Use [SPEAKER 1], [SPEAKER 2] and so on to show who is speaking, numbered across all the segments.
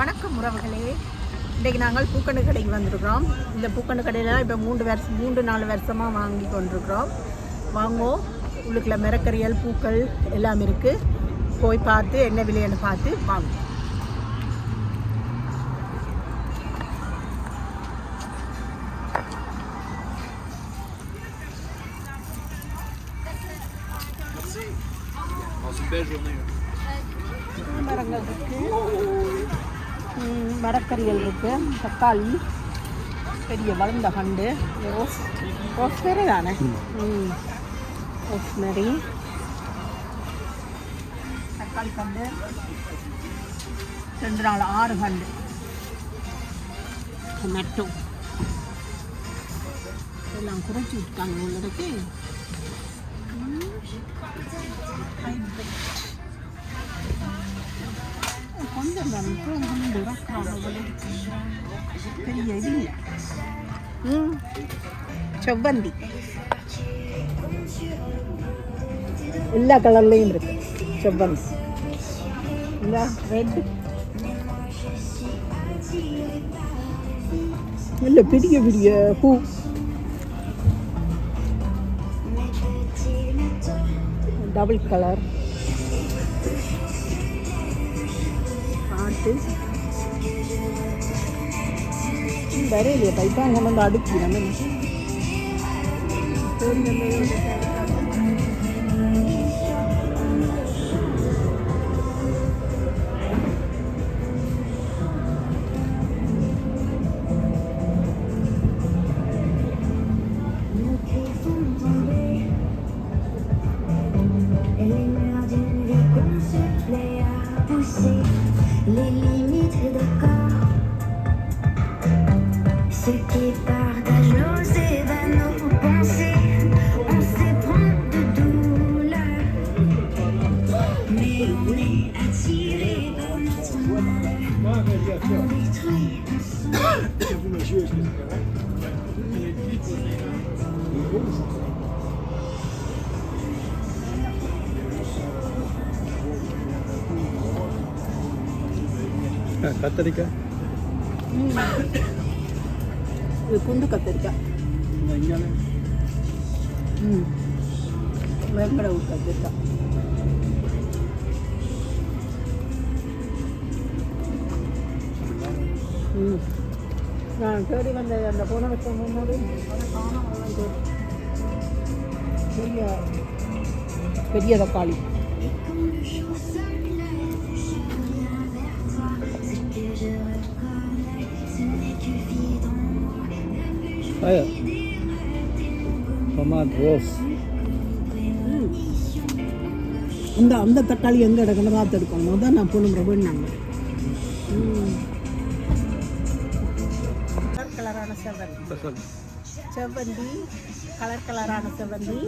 [SPEAKER 1] வணக்கம் உறவுகளே. இன்றைக்கு நாங்கள் பூக்கண்டு கடைக்கு வந்திருக்கிறோம். இந்த பூக்கண்டு கடையில் இப்போ மூன்று வருஷம் மூன்று நாலு வருஷமாக வாங்கி கொண்டிருக்கிறோம். வாங்குவோம். உள்ளுக்குள்ள மிரக்கறியல் பூக்கள் எல்லாம் இருக்குது போய் பார்த்து என்ன விலைன்னு பார்த்து வாங்குவோம். Belle journée. மரங்கள் இருக்குது மரக்கறிகள் இருக்குது தக்காளி. பெரிய வளர்ந்த கண்டு ரோஸ். ரோஸ்மெரி தானே? ம். ரோஸ்மெரி. தக்காளி கண்டு ரெண்டு நாள் ஆறு கண்டு டொமேட்டோ எல்லாம் குறைச்சி விட்டாங்க உள்ளதுக்கு கொஞ்சம் தான் கொஞ்சம் இறக்குறாங்க பெரிய இது இல்லை ம் செவ்வந்தி எல்லா கலர்லேயும் இருக்கு செவ்வந்தி இந்த ரெட் இல்லை பெரிய பெரிய ഇട്ട്. വരയില്ലേ? പൈപ്പ് അങ്ങനെ അടുക്കി നമ്മൾ
[SPEAKER 2] les limites d'accord. Ce qui
[SPEAKER 3] கத்தரிக்காய்
[SPEAKER 1] இது குண்டு கத்திரிக்காய் ம். வெங்கடவு கத்திரிக்காய் ம். நான் தேடி வந்த அந்த போன வருஷம் முன்னாடி பெரிய பெரிய தக்காளி.
[SPEAKER 3] Aya. Tomat rose.
[SPEAKER 1] அந்த அந்த தக்காளி எங்கே கிடக்குன்னு பார்த்து எடுக்கணும். அதான் நான் பொண்ணு ரவின்னாங்க கலர் கலரான செவ்வந்தி. செவ்வந்தி. கலர் கலரான செவ்வந்தி.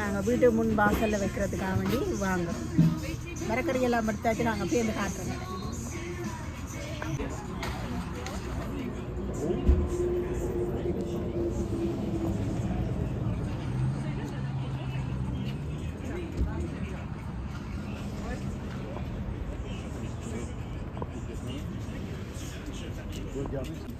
[SPEAKER 1] நாங்கள் வீட்டு முன் வாசலில் வைக்கிறதுக்காக வேண்டி வாங்குறோம். மரக்கறி எல்லாம் எடுத்தாச்சு நாங்கள் போய் இந்த காட்டுறோம்.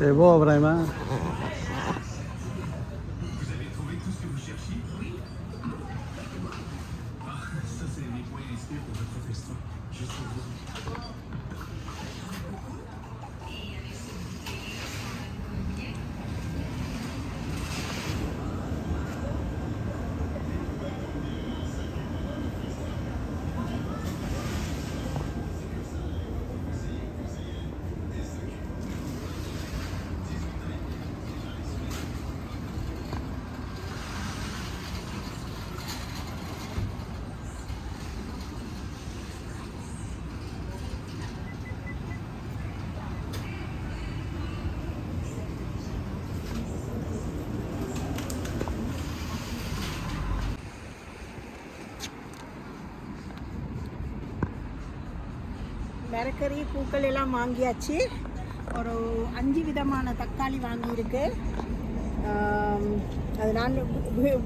[SPEAKER 3] C'est beau, vraiment. Vous avez trouvé tout ce que vous cherchiez Oui. Ça, c'est mes points inspirés pour votre question. Je suis.
[SPEAKER 1] மரக்கறி பூக்கள் எல்லாம் வாங்கியாச்சு. ஒரு அஞ்சு விதமான தக்காளி வாங்கியிருக்கு. அது நான்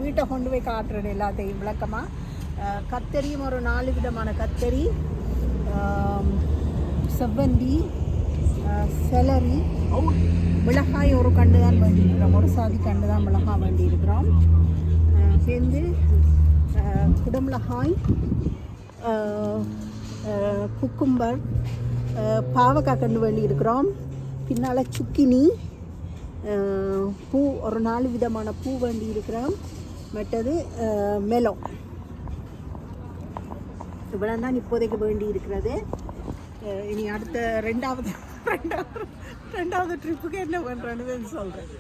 [SPEAKER 1] வீட்டை கொண்டு போய் காட்டுறேன் எல்லாத்தையும் விளக்கமாக கத்தரியும் ஒரு நாலு விதமான கத்தரி. செவ்வந்தி செலரி. மிளகாய் ஒரு கண்டு தான் வேண்டியிருக்கிறோம். ஒரு சாதி கண்டு தான் மிளகாய் வேண்டியிருக்கிறோம். சேர்ந்து குடமிளகாய் குக்கும்பர் பாவக்காய் கண்டு வேண்டியிருக்கிறோம். பின்னால் சுக்கினி பூ ஒரு நாலு விதமான பூ வேண்டி இருக்கிறோம் மற்றது மெலோ. இவ்வளோ தான் இப்போதைக்கு வேண்டி இருக்கிறது இனி அடுத்த ரெண்டாவது ரெண்டாவது ரெண்டாவது ட்ரிப்புக்கு என்ன பண்ணுறேன்னு சொல்கிறேன்